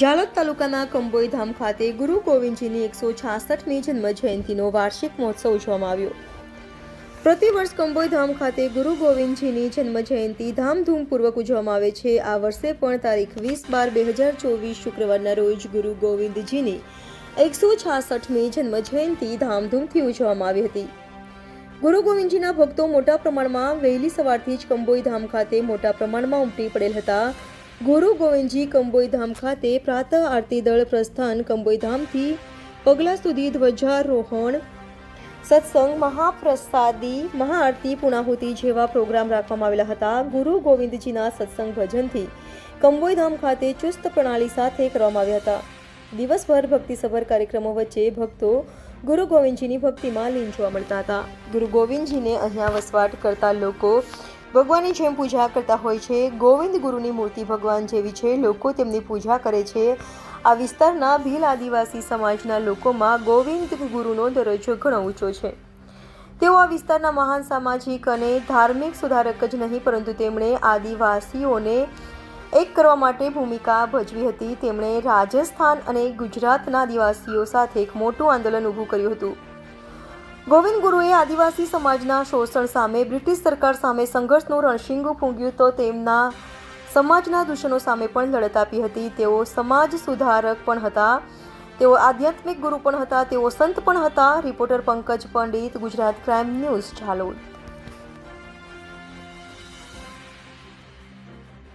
જાલોદ તાલુકાના કંબોઈ ધામ ખાતે ગુરુ ગોવિંદજીની એકસો છાસઠમી જન્મ જયંતિનો વાર્ષિક મહોત્સવ ઉજવવામાં આવ્યો. પ્રતિવર્ષ કંબોઈ ધામ ખાતે ગુરુ ગોવિંદજીની જન્મ જયંતિ ધામધૂમપૂર્વક ઉજવવામાં આવે છે. આ વર્ષે પણ તારીખ વીસ બાર બે હજાર ચોવીસ શુક્રવારના રોજ ગુરુ ગોવિંદજીની એકસો છાસઠમી જન્મ જયંતિ ધામધૂમથી ઉજવવામાં આવી હતી. ગુરુ ગોવિંદજીના ભક્તો મોટા પ્રમાણમાં વહેલી સવારથી જ કંબોઈ ધામ ખાતે મોટા પ્રમાણમાં ઉમટી પડેલ હતા. ગુરુ ગોવિંદજી કંબોઈધામ ખાતે પ્રાતઃ આરતી દળ પ્રસ્થાન કંબોઈધામથી પગલા સુધી ધ્વજારોહણ, સત્સંગ, મહાપ્રસાદી, મહાઆરતી પુણાહુતિ જેવા પ્રોગ્રામ રાખવામાં આવેલા હતા. ગુરુ ગોવિંદજીના સત્સંગ ભજનથી કંબોઈધામ ખાતે ચુસ્ત પ્રણાલી સાથે કરવામાં આવ્યા હતા. દિવસભર ભક્તિસભર કાર્યક્રમો વચ્ચે ભક્તો ગુરુ ગોવિંદજીની ભક્તિમાં લીન જોવા મળતા હતા. ગુરુ ગોવિંદજીને અહીંયા વસવાટ કરતા લોકો ભગવાનની જેમ પૂજા કરતા હોય છે. ગોવિંદ ગુરુની મૂર્તિ ભગવાન જેવી છે. લોકો તેમની પૂજા કરે છે. આ વિસ્તારના ભીલ આદિવાસી સમાજના લોકોમાં ગોવિંદ ગુરુનો દરજ્જો ઘણો ઊંચો છે. તેઓ આ વિસ્તારના મહાન સામાજિક અને ધાર્મિક સુધારક જ નહીં, પરંતુ તેમણે આદિવાસીઓને એક કરવા માટે ભૂમિકા ભજવી હતી. તેમણે રાજસ્થાન અને ગુજરાતના આદિવાસીઓ સાથે એક મોટું આંદોલન ઊભું કર્યું હતું. ગોવિંદ ગુરુએ આદિવાસી સમાજના શોષણ સામે, બ્રિટિશ સરકાર સામે સંઘર્ષનું રણશીંગું ફૂંક્યું તો તેમના સમાજના દૂષણો સામે પણ લડત આપી હતી. તેઓ સમાજ સુધારક પણ હતા. તેઓ આધ્યાત્મિક ગુરુ પણ હતા. તેઓ સંત પણ હતા. Reporter Pankaj Pandit, Gujarat crime news Zalod